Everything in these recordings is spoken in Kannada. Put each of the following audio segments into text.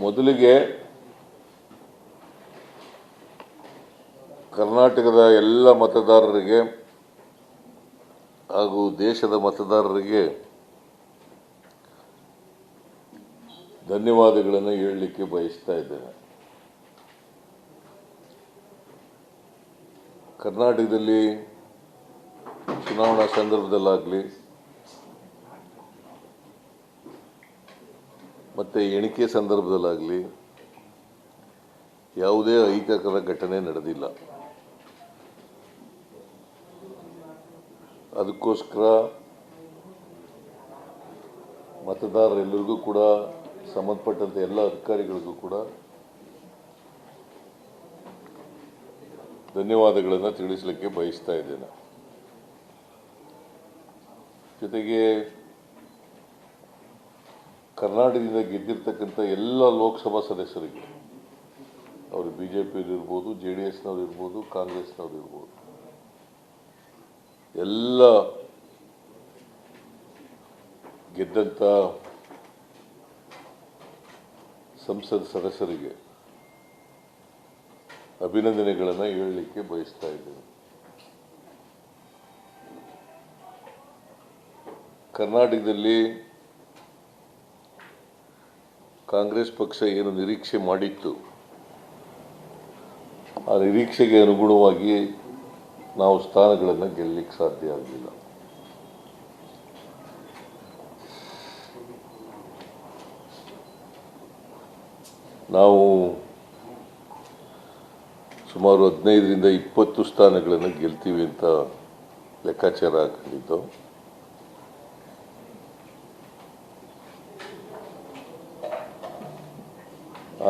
ಮೊದಲಿಗೆ ಕರ್ನಾಟಕದ ಎಲ್ಲ ಮತದಾರರಿಗೆ ಹಾಗೂ ದೇಶದ ಮತದಾರರಿಗೆ ಧನ್ಯವಾದಗಳನ್ನು ಹೇಳಲಿಕ್ಕೆ ಬಯಸ್ತಾ ಇದ್ದೇನೆ. ಕರ್ನಾಟಕದಲ್ಲಿ ಚುನಾವಣಾ ಸಂದರ್ಭದಲ್ಲಾಗಲಿ ಮತ್ತು ಎಣಿಕೆ ಸಂದರ್ಭದಲ್ಲಾಗಲಿ ಯಾವುದೇ ಅಹಿತಕರ ಘಟನೆ ನಡೆದಿಲ್ಲ. ಅದಕ್ಕೋಸ್ಕರ ಮತದಾರರೆಲ್ಲರಿಗೂ ಕೂಡ ಸಂಬಂಧಪಟ್ಟಂತೆ ಎಲ್ಲ ಅಧಿಕಾರಿಗಳಿಗೂ ಕೂಡ ಧನ್ಯವಾದಗಳನ್ನು ತಿಳಿಸಲಿಕ್ಕೆ ಬಯಸ್ತಾ ಇದ್ದೇನೆ. ಜೊತೆಗೆ ಕರ್ನಾಟಕದಿಂದ ಗೆದ್ದಿರ್ತಕ್ಕಂಥ ಎಲ್ಲ ಲೋಕಸಭಾ ಸದಸ್ಯರಿಗೆ, ಅವರು ಬಿ ಜೆ ಇರ್ಬೋದು, ಜೆ ಡಿ ಎಸ್ನವ್ರು ಇರ್ಬೋದು, ಕಾಂಗ್ರೆಸ್ನವ್ರು ಇರ್ಬೋದು, ಎಲ್ಲ ಗೆದ್ದಂಥ ಸಂಸದ ಸದಸ್ಯರಿಗೆ ಅಭಿನಂದನೆಗಳನ್ನು ಹೇಳಲಿಕ್ಕೆ ಬಯಸ್ತಾ ಇದ್ದೇನೆ. ಕರ್ನಾಟಕದಲ್ಲಿ ಕಾಂಗ್ರೆಸ್ ಪಕ್ಷ ಏನು ನಿರೀಕ್ಷೆ ಮಾಡಿತ್ತು, ಆ ನಿರೀಕ್ಷೆಗೆ ಅನುಗುಣವಾಗಿ ನಾವು ಸ್ಥಾನಗಳನ್ನು ಗೆಲ್ಲಲಿಕ್ಕೆ ಸಾಧ್ಯ ಆಗಲಿಲ್ಲ. ನಾವು ಸುಮಾರು ಹದಿನೈದರಿಂದ ಇಪ್ಪತ್ತು ಸ್ಥಾನಗಳನ್ನು ಗೆಲ್ತೀವಿ ಅಂತ ಲೆಕ್ಕಾಚಾರ ಹಾಕೊಂಡಿದ್ದು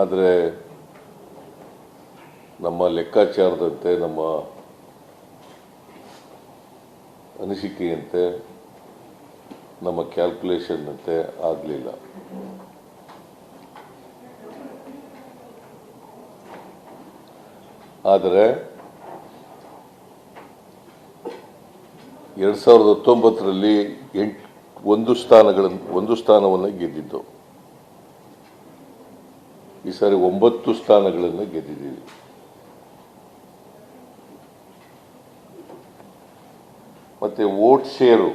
ಆದರೆ ನಮ್ಮ ಲೆಕ್ಕಾಚಾರದಂತೆ, ನಮ್ಮ ಅನಿಸಿಕೆಯಂತೆ, ನಮ್ಮ ಕ್ಯಾಲ್ಕುಲೇಷನ್ನಂತೆ ಆಗಲಿಲ್ಲ. ಆದರೆ ಎರಡು ಸಾವಿರದ ಹತ್ತೊಂಬತ್ತರಲ್ಲಿ ಎಂಟು, ಒಂದು ಸ್ಥಾನಗಳನ್ನು ಒಂದು ಸ್ಥಾನವನ್ನು ಗೆದ್ದಿದ್ದು. ಈ ಸಾರಿ ಒಂಬತ್ತು ಸ್ಥಾನಗಳನ್ನು ಗೆದ್ದಿದ್ದೀವಿ. ಮತ್ತೆ ವೋಟ್ ಶೇರು.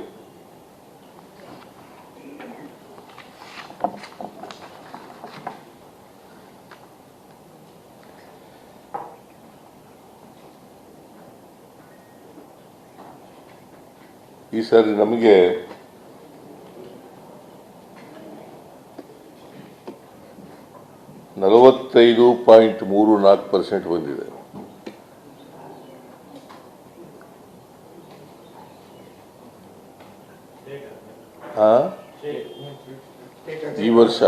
ಈ ಸಾರಿ ನಮಗೆ ನಲವತ್ತೈದು ಪಾಯಿಂಟ್ ಮೂರು ನಾಲ್ಕು ಪರ್ಸೆಂಟ್ ಬಂದಿದೆ? ಈ ವರ್ಷ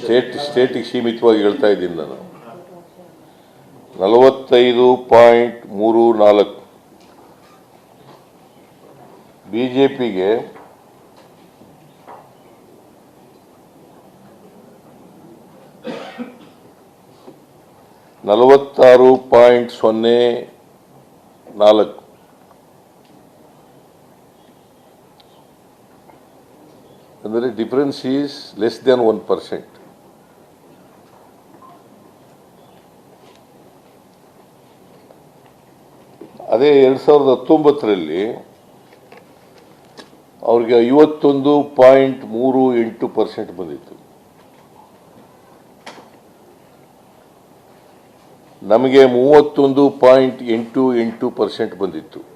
ಸ್ಟೇಟ್, ಸ್ಟೇಟಿಗೆ ಸೀಮಿತವಾಗಿ ಹೇಳ್ತಾ ಇದ್ದೀನಿ ನಾನು. ನಲವತ್ತೈದು ಪಾಯಿಂಟ್ ಮೂರು ನಾಲ್ಕು. ಬಿಜೆಪಿಗೆ ನಲವತ್ತಾರು ಪಾಯಿಂಟ್ ಸೊನ್ನೆ ನಾಲ್ಕು. ಅಂದರೆ difference is less than one percent. ಅದೇ ಎರಡು ಸಾವಿರದ ಹತ್ತೊಂಬತ್ತರಲ್ಲಿ ಅವ್ರಿಗೆ ಐವತ್ತೊಂದು ಪಾಯಿಂಟ್ ಮೂರು ಎಂಟು ಪರ್ಸೆಂಟ್ ಬಂದಿತ್ತು. ನಮಗೆ ಮೂವತ್ತೊಂದು ಪಾಯಿಂಟ್ ಎಂಟು ಎಂಟು ಪರ್ಸೆಂಟ್ ಬಂದಿತ್ತು.